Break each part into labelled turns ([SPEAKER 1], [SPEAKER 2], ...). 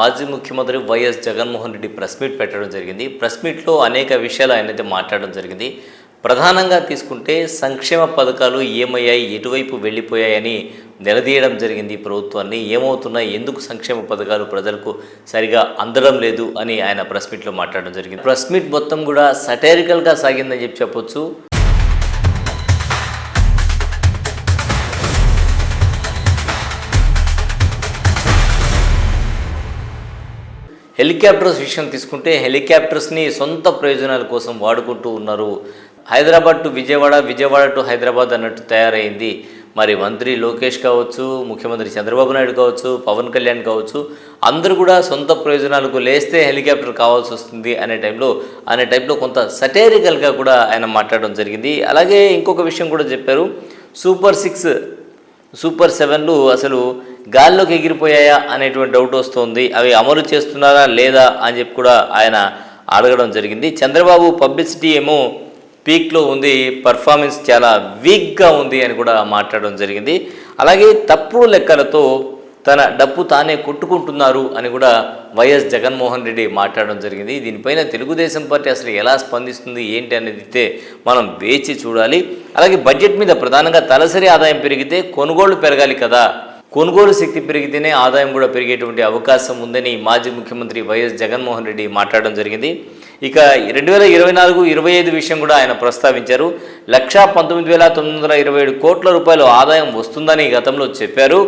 [SPEAKER 1] మాజీ ముఖ్యమంత్రి YS Jaganmohan Reddy press meet పెట్టడం జరిగింది. ప్రెస్ మీట్లో అనేక విషయాలు ఆయనైతే మాట్లాడడం జరిగింది. ప్రధానంగా తీసుకుంటే సంక్షేమ పథకాలు ఏమయ్యాయి ఎటువైపు వెళ్ళిపోయాయని నిలదీయడం జరిగింది ప్రభుత్వాన్ని. ఏమవుతున్నాయి ఎందుకు సంక్షేమ పథకాలు ప్రజలకు సరిగా అందడం లేదు అని ఆయన ప్రెస్ మీట్లో మాట్లాడడం జరిగింది. ప్రెస్ మీట్ మొత్తం కూడా సటైరికల్గా సాగిందని చెప్పి చెప్పొచ్చు. హెలికాప్టర్స్ విషయం తీసుకుంటే హెలికాప్టర్స్ని సొంత ప్రయోజనాల కోసం వాడుకుంటూ ఉన్నారు. హైదరాబాద్ టు విజయవాడ విజయవాడ టు హైదరాబాద్ అన్నట్టు తయారైంది. మరి మంత్రి లోకేష్ కావచ్చు ముఖ్యమంత్రి చంద్రబాబు నాయుడు కావచ్చు పవన్ కళ్యాణ్ కావచ్చు అందరూ కూడా సొంత ప్రయోజనాలకు లేస్తే హెలికాప్టర్ కావాల్సి వస్తుంది అనే టైంలో అనే టైంలో కొంత సటేరికల్గా కూడా ఆయన మాట్లాడడం జరిగింది. అలాగే ఇంకొక విషయం కూడా చెప్పారు. సూపర్ సిక్స్ సూపర్ సెవెన్లు అసలు గాల్లోకి ఎగిరిపోయాయా అనేటువంటి డౌట్ వస్తుంది. అవి అమలు చేస్తున్నారా లేదా అని చెప్పి కూడా ఆయన అడగడం జరిగింది. చంద్రబాబు పబ్లిసిటీ ఏమో పీక్లో ఉంది పర్ఫార్మెన్స్ చాలా వీక్గా ఉంది అని కూడా మాట్లాడడం జరిగింది. అలాగే తప్పుడు లెక్కలతో తన డప్పు తానే కొట్టుకుంటున్నారు అని కూడా వైఎస్ జగన్మోహన్ రెడ్డి మాట్లాడడం జరిగింది. దీనిపైన తెలుగుదేశం పార్టీ అసలు ఎలా స్పందిస్తుంది ఏంటి అనేది అయితే మనం వేచి చూడాలి. అలాగే బడ్జెట్ మీద ప్రధానంగా తలసరి ఆదాయం పెరిగితే కొనుగోళ్ళు పెరగాలి కదా. కొనుగోలు శక్తి పెరిగితేనే ఆదాయం కూడా పెరిగేటువంటి అవకాశం ఉందని మాజీ ముఖ్యమంత్రి వైఎస్ జగన్మోహన్ రెడ్డి మాట్లాడడం జరిగింది. ఇక రెండు వేల ఇరవై నాలుగు ఇరవై ఐదు విషయం కూడా ఆయన ప్రస్తావించారు. లక్షా పంతొమ్మిది వేల తొమ్మిది వందల ఇరవై ఏడు కోట్ల రూపాయలు ఆదాయం వస్తుందని గతంలో చెప్పారు.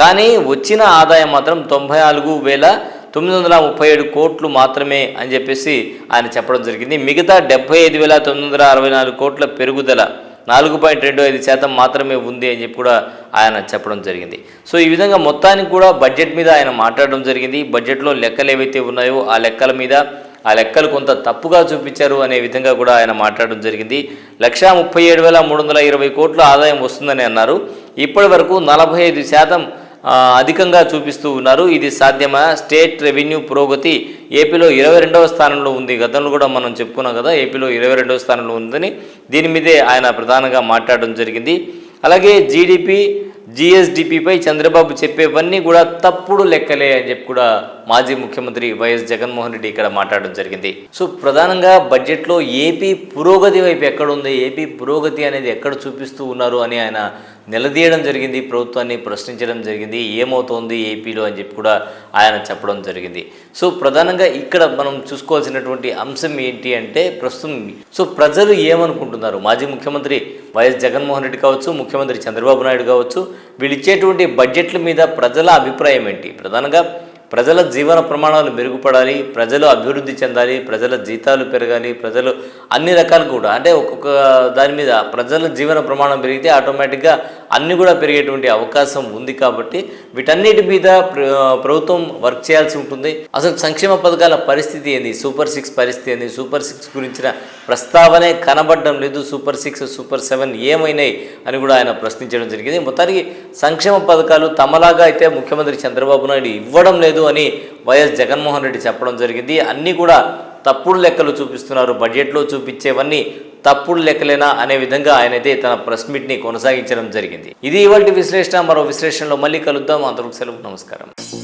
[SPEAKER 1] కానీ వచ్చిన ఆదాయం మాత్రం తొంభై నాలుగు వేల తొమ్మిది వందల ముప్పై ఏడు కోట్లు మాత్రమే అని చెప్పేసి ఆయన చెప్పడం జరిగింది. మిగతా డెబ్బై ఐదు వేల తొమ్మిది వందల అరవై నాలుగు కోట్ల పెరుగుదల నాలుగు పాయింట్ రెండు ఐదు శాతం మాత్రమే ఉంది అని చెప్పి కూడా ఆయన చెప్పడం జరిగింది. సో ఈ విధంగా మొత్తానికి కూడా బడ్జెట్ మీద ఆయన మాట్లాడడం జరిగింది. బడ్జెట్లో లెక్కలు ఏవైతే ఉన్నాయో ఆ లెక్కల మీద ఆ లెక్కలు కొంత తప్పుగా చూపించారు అనే విధంగా కూడా ఆయన మాట్లాడడం జరిగింది. లక్షా ముప్పై ఏడు వేల మూడు వందల ఇరవై కోట్ల ఆదాయం వస్తుందని అన్నారు. ఇప్పటి వరకు నలభై ఐదు శాతం అధికంగా చూపిస్తూ ఉన్నారు. ఇది సాధ్యమా? స్టేట్ రెవెన్యూ పురోగతి ఏపీలో ఇరవై రెండవ స్థానంలో ఉంది. గతంలో కూడా మనం చెప్పుకున్నాం కదా ఏపీలో ఇరవై రెండవ స్థానంలో ఉందని. దీని మీదే ఆయన ప్రధానంగా మాట్లాడడం జరిగింది. అలాగే జీడిపి జిఎస్డిపిపై చంద్రబాబు చెప్పేవన్నీ కూడా తప్పుడు లెక్కలే అని చెప్పి కూడా మాజీ ముఖ్యమంత్రి వైఎస్ జగన్మోహన్ రెడ్డి ఇక్కడ మాట్లాడడం జరిగింది. సో ప్రధానంగా బడ్జెట్లో ఏపీ పురోగతి వైపు ఎక్కడ ఉంది ఏపీ పురోగతి అనేది ఎక్కడ చూపిస్తూ ఉన్నారు అని ఆయన నిలదీయడం జరిగింది ప్రభుత్వాన్ని ప్రశ్నించడం జరిగింది. ఏమవుతోంది ఏపీలో అని చెప్పి కూడా ఆయన చెప్పడం జరిగింది. సో ప్రధానంగా ఇక్కడ మనం చూసుకోవాల్సినటువంటి అంశం ఏంటి అంటే ప్రస్తుతం సో ప్రజలు ఏమనుకుంటున్నారు? మాజీ ముఖ్యమంత్రి వైఎస్ జగన్మోహన్ రెడ్డి కావచ్చు ముఖ్యమంత్రి చంద్రబాబు నాయుడు కావచ్చు వీళ్ళు ఇచ్చేటువంటి బడ్జెట్ల మీద ప్రజల అభిప్రాయం ఏంటి? ప్రధానంగా ప్రజల జీవన ప్రమాణాలు మెరుగుపడాలి ప్రజలు అభివృద్ధి చెందాలి ప్రజల జీతాలు పెరగాలి ప్రజలు అన్ని రకాలు కూడా. అంటే ఒక్కొక్క దాని మీద ప్రజల జీవన ప్రమాణం పెరిగితే ఆటోమేటిక్గా అన్నీ కూడా పెరిగేటువంటి అవకాశం ఉంది కాబట్టి వీటన్నిటి మీద ప్ర- ప్రభుత్వం వర్క్ చేయాల్సి ఉంటుంది. అసలు సంక్షేమ పథకాల పరిస్థితి ఏంది? సూపర్ సిక్స్ పరిస్థితి ఏంది? సూపర్ సిక్స్ గురించిన ప్రస్తావనే కనబడడం లేదు. సూపర్ సిక్స్ సూపర్ సెవెన్ ఏమైనాయి అని కూడా ఆయన ప్రశ్నించడం జరిగింది. మొత్తానికి సంక్షేమ పథకాలు తమలాగా అయితే ముఖ్యమంత్రి చంద్రబాబు నాయుడు ఇవ్వడం లేదు అని వైఎస్ జగన్మోహన్ రెడ్డి చెప్పడం జరిగింది. అన్నీ కూడా తప్పుడు లెక్కలు చూపిస్తున్నారు. బడ్జెట్లో చూపించేవన్నీ తప్పుడు లెక్కలేనా అనే విధంగా ఆయనైతే తన ప్రెస్ మీట్ని కొనసాగించడం జరిగింది. ఇది ఇవాళ విశ్లేషణ. మరో విశ్లేషణలో మళ్ళీ కలుద్దాం. అంతవరకు సెలవు. నమస్కారం.